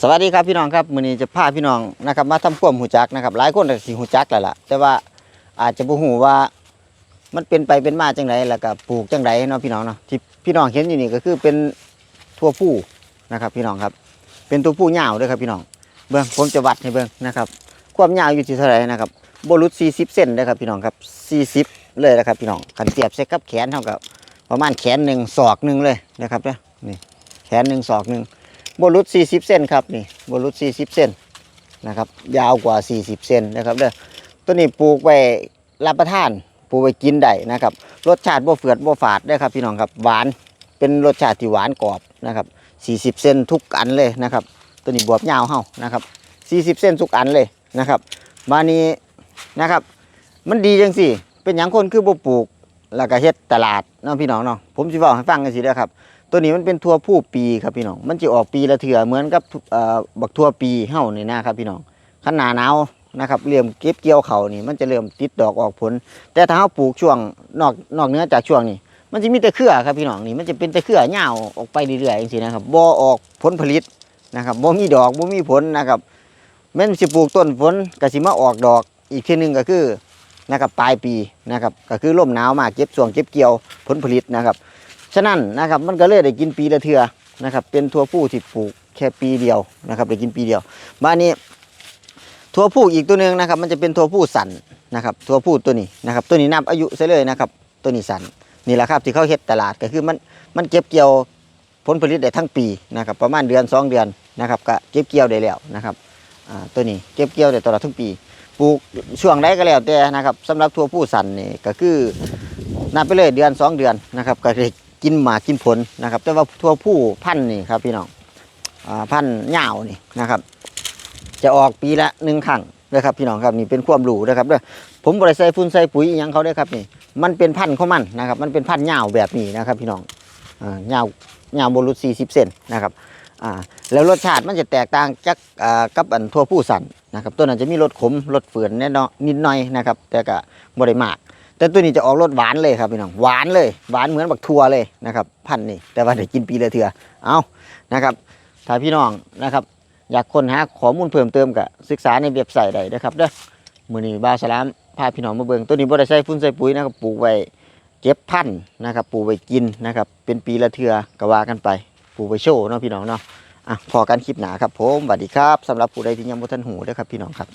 สวัสดีครับพี่น้องครับมื้อนี้จะพาพี่น้องนะครับมาทำความหูจักนะครับหลายคนก็สิหูจักแล้วล่ะ แต่ว่าอาจจะบ่ฮู้ว่ามันเป็นไปเป็นมาจังไดแล้วก็ปลูกจังไดเนาะพี่น้องเนาะที่พี่น้องเห็นอยู่นี่ก็คือเป็นทั่วผู้นะครับ พี่น้องครับ เป็นตัวผู้ยาวด้วยครับพี่น้องเบิ่งผมจะวัดให้เบิ่งนะครับ ความยาวอยู่ที่เท่าไหร่นะครับบ่หลุด40เซนนะครับพี่น้องครับ 40 เลยนะครับพี่น้องคันเทียบใส่กับแขนเท่ากับประมาณแขนหนึ่งศอกหนึ่งเลยนะครับเด้อนี่แขนหนึ่งศอกหนึ่ง บรุษ40เซนครับนี่บรุษ40เซนนะครับ ยาวกว่า 40เซนนะครับเด้อตัวนี้ปลูกไว้รับประทานปลูกไว้กินได้นะครับ รสชาติบ่เฟือดบ่ฝาดได้ครับพี่น้องครับหวานเป็นรสชาติที่หวานกรอบนะครับ 40เซนทุกอันเลยนะครับ ตัวนี้บวบยาวเฮานะครับ 40เซนทุกอันเลยนะครับมานี้นะครับ มันดีจังสิเป็นหยังคนคือบ่ปลูกแล้วก็เฮ็ดตลาดเนาะพี่น้องเนาะผมสิเว้าให้ฟังกันสิเด้อครับ ตัวนี้มันเป็นทั่วผู้ปีครับพี่น้อง มันจะออกปีละเถื่อเหมือนกับบักทั่วปีเฮ้านี่นะครับพี่น้องขนาหนาวนะครับเริ่มเก็บเกี่ยวเขานี่ มันจะเริ่มติดดอกออกผล แต่ถ้าเราปลูกช่วงนอกนอกเหนื้อจากช่วงนี้ มันจะมีแต่เครือครับพี่น้องนี่มันจะเป็นแต่เครือเหี่ยวออกไปเรื่อยๆอย่างนี้นะครับบ่ออกผลผลิตนะครับบ่มีดอกบ่มีผลนะครับแม้นสิปลูกต้นฝนก็สิมาออกดอกอีกทีหนึ่งก็คือนะครับปลายปีนะครับก็คือลมหนาวมาเก็บช่วงเก็บเกี่ยวผลผลิตนะครับ ฉะนั้นนะครับมันก็เลยได้กินปีละเทือนะครับ เป็นทั่วผู้ที่ปลูกแค่ปีเดียวนะครับได้กินปีเดียวบ้านนี้ทั่วผู้อีกตัวหนึ่งนะครับ มันจะเป็นทั่วผู้สันนะครับทั่วผู้ตัวนี้นะครับ ตัวนี้นับอายุซะเลยนะครับ ตัวนี้สันนี่แหละครับที่เขาเฮ็ดตลาดก็คือมันมันเก็บเกี่ยวผลผลิตได้ทั้งปีนะครับ ประมาณเดือนสองเดือนนะครับก็เก็บเกี่ยวได้แล้วนะครับตัวนี้เก็บเกี่ยวได้ตลอดทั้งปีปลูกช่วงใดก็แล้วแต่นะครับสำหรับทั่วผู้สันนี่ก็คือนับไปเลยเดือนสองเดือนนะครับก็ได้ กินหมากกินผลนะครับ แต่ว่าทั่วผู้พันธุ์นี่ครับพี่น้องอพันธุ์เหย้านี่นะครับ จะออกปีละหนึ่งครั้งนะครับพี่น้องครับนี่เป็นความรู้นะครับเด้อผมบริใส่ฟุ้นใส่ปุ๋ยอหยังเขาเด้ครับนี่มันเป็นพันธุ์ของมันนะครับ มันเป็นพันธุ์เหย้าแบบนี้นะครับพี่น้องเหย้าเหย้าบรุษสี่สิบเซนนะครับแล้วรสชาติมันจะแตกต่างจากกับอันทั่วผู้สันนะครับตัวนั้นจะมีรสขมรสเฟื่อนแน่นอนนิดหน่อยนะครับ แต่ก็บริมาก แต่ตัวนี้จะออกรสหวานเลยครับพี่น้องหวานเลยหวานเหมือนบักทัวเลยนะครับพันธุ์นี่แต่ว่าได้กินปีละเถื่อเอานะครับถ้าพี่น้องนะครับ อยากค้นหาข้อมูลเพิ่มเติมก็ศึกษาในเว็บไซต์ได้นะครับเด้อมือนี้บาสลามพาพี่น้องมาเบิ่งตัวนี้บ่ได้ใส่ฟุ้นใส่ปุ๋ยนะครับปลูกไว้เก็บพันธุ์นะครับปลูกไว้กินนะครับ เป็นปีละเทื่อก็ว่ากันไปปลูกไว้โชว์เนาะพี่น้องเนาะอะพอกันคลิปหนาครับผมสวัสดีครับสำหรับผู้ใดที่ยังบ่ทันหูเด้อครับพี่น้องครับ